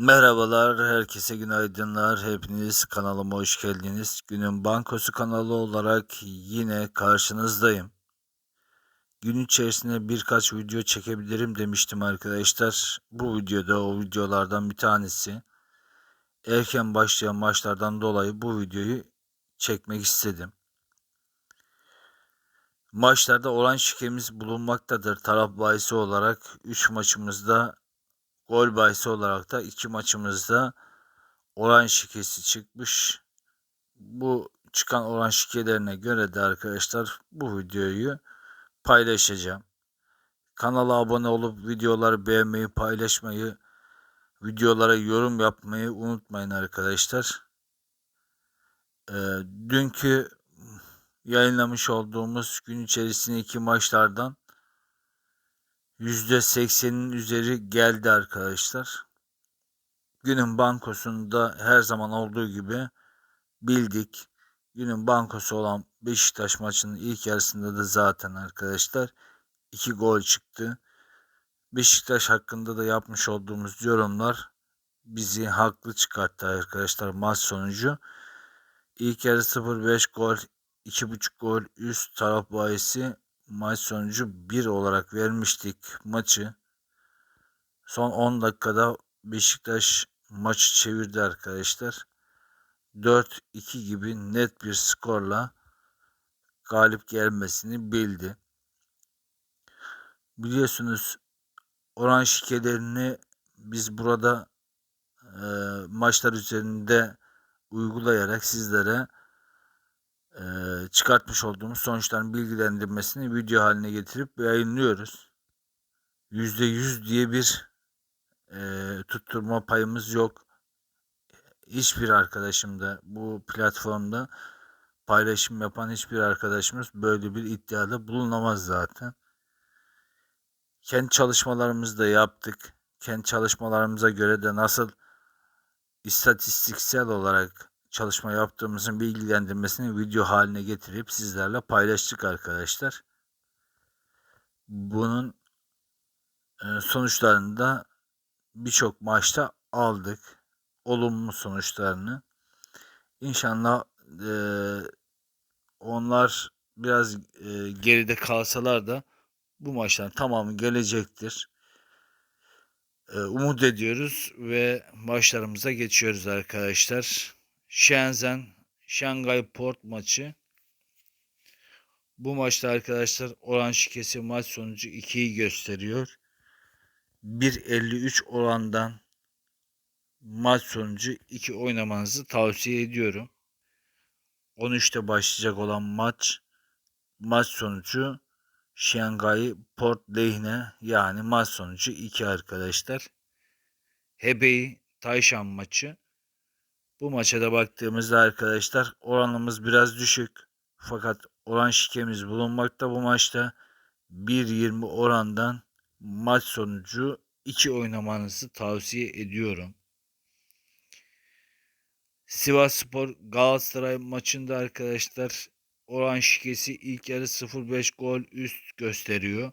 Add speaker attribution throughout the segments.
Speaker 1: Merhabalar, herkese günaydınlar. Hepiniz kanalıma hoş geldiniz. Günün Bankosu kanalı olarak yine karşınızdayım. Gün içerisinde birkaç video çekebilirim demiştim arkadaşlar. Bu videoda o videolardan bir tanesi. Erken başlayan maçlardan dolayı bu videoyu çekmek istedim. Maçlarda olan şikemiz bulunmaktadır. Taraf bahisi olarak 3 maçımızda Gol bahisi olarak da iki maçımızda oran şikesi çıkmış. Bu çıkan oran şikelerine göre de arkadaşlar bu videoyu paylaşacağım. Kanala abone olup videoları beğenmeyi, paylaşmayı, videolara yorum yapmayı unutmayın arkadaşlar. Ee, dünkü yayınlamış olduğumuz gün içerisindeki maçlardan %80'in üzeri geldi arkadaşlar. Günün bankosunda her zaman olduğu gibi bildik. Günün bankosu olan Beşiktaş maçının ilk yarısında da zaten arkadaşlar 2 gol çıktı. Beşiktaş hakkında da yapmış olduğumuz yorumlar bizi haklı çıkarttı arkadaşlar maç sonucu. İlk yarı 0-5 gol, 2.5 gol üst taraf bahisi maç sonucu 1 olarak vermiştik maçı. Son 10 dakikada Beşiktaş maçı çevirdi arkadaşlar. 4-2 gibi net bir skorla galip gelmesini bildi. Biliyorsunuz oran şikelerini biz burada e, maçlar üzerinde uygulayarak sizlere e, çıkartmış olduğumuz sonuçların bilgilendirmesini video haline getirip yayınlıyoruz. %100 diye bir e, tutturma payımız yok. Hiçbir arkadaşım da bu platformda paylaşım yapan hiçbir arkadaşımız böyle bir iddiada bulunamaz zaten. Kendi çalışmalarımızı da yaptık. Kendi çalışmalarımıza göre de nasıl istatistiksel olarak çalışma yaptığımızın bilgilendirmesini video haline getirip sizlerle paylaştık arkadaşlar. Bunun e, sonuçlarını da birçok maçta aldık. Olumlu sonuçlarını. İnşallah e, onlar biraz e, geride kalsalar da bu maçların tamamı gelecektir. Umut ediyoruz ve maçlarımıza geçiyoruz arkadaşlar. Shenzhen Şangay Port maçı. Bu maçta arkadaşlar oran şikesi maç sonucu 2'yi gösteriyor. 1.53 orandan maç sonucu 2 oynamanızı tavsiye ediyorum. 13'te başlayacak olan maç maç sonucu Şangay Port lehine yani maç sonucu 2 arkadaşlar. Hebei Tayshan maçı bu maça da baktığımızda arkadaşlar oranımız biraz düşük. Fakat oran şikemiz bulunmakta bu maçta. 1.20 orandan maç sonucu 2 oynamanızı tavsiye ediyorum. Sivas Spor Galatasaray maçında arkadaşlar oran şikesi ilk yarı 0.5 gol üst gösteriyor.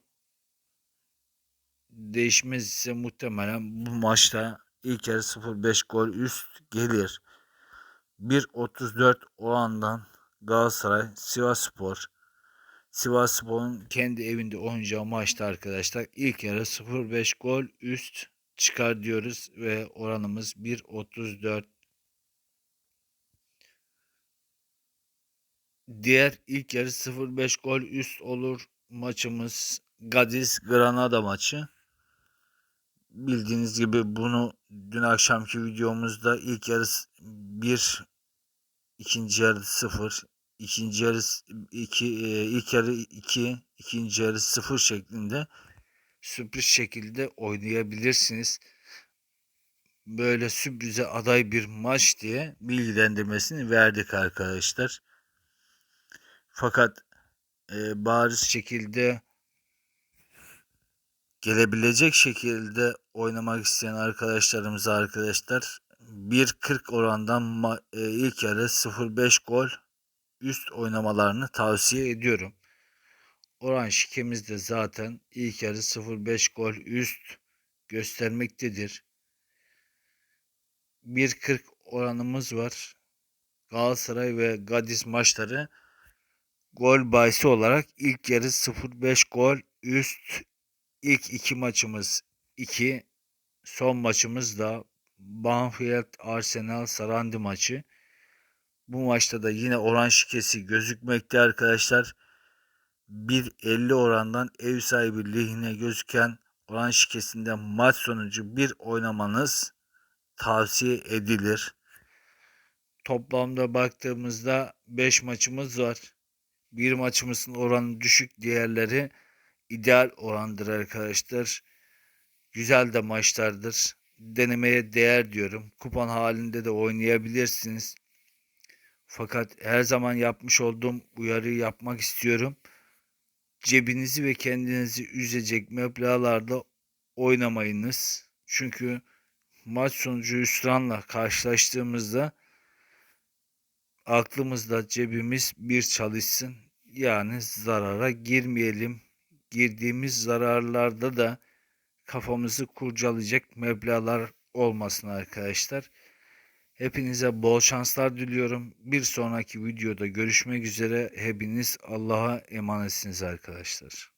Speaker 1: Değişmez ise muhtemelen bu maçta ilk yarı 0.5 gol üst gelir. 1.34 orandan Galatasaray Sivasspor Sivasspor'un kendi evinde oynayacağı maçta arkadaşlar ilk yarı 0.5 gol üst çıkar diyoruz ve oranımız 1.34 Diğer ilk yarı 0.5 gol üst olur maçımız Gadiz Granada maçı. Bildiğiniz gibi bunu dün akşamki videomuzda ilk yarı 1 ikinci yarı 0 ikinci yarı 2 e, ilk yarı 2 ikinci yarı 0 şeklinde sürpriz şekilde oynayabilirsiniz. Böyle sürprize aday bir maç diye bilgilendirmesini verdik arkadaşlar. Fakat e, bariz şekilde gelebilecek şekilde oynamak isteyen arkadaşlarımıza arkadaşlar 1.40 orandan e, ilk yarı 0.5 gol üst oynamalarını tavsiye ediyorum. Oran şikemiz de zaten ilk yarı 0.5 gol üst göstermektedir. 1.40 oranımız var. Galatasaray ve Gadiz maçları gol bahisi olarak ilk yarı 0-5 gol üst ilk iki maçımız 2 son maçımız da Banfield Arsenal Sarandi maçı. Bu maçta da yine oran şikesi gözükmekte arkadaşlar. 1.50 orandan ev sahibi lehine gözüken oran şikesinden maç sonucu bir oynamanız tavsiye edilir. Toplamda baktığımızda 5 maçımız var. Bir maçımızın oranı düşük, diğerleri ideal orandır arkadaşlar. Güzel de maçlardır. Denemeye değer diyorum. Kupon halinde de oynayabilirsiniz. Fakat her zaman yapmış olduğum uyarıyı yapmak istiyorum. Cebinizi ve kendinizi üzecek meblağlarda oynamayınız. Çünkü maç sonucu hüsranla karşılaştığımızda aklımızda cebimiz bir çalışsın. Yani zarara girmeyelim. Girdiğimiz zararlarda da kafamızı kurcalayacak meblağlar olmasın arkadaşlar. Hepinize bol şanslar diliyorum. Bir sonraki videoda görüşmek üzere. Hepiniz Allah'a emanetsiniz arkadaşlar.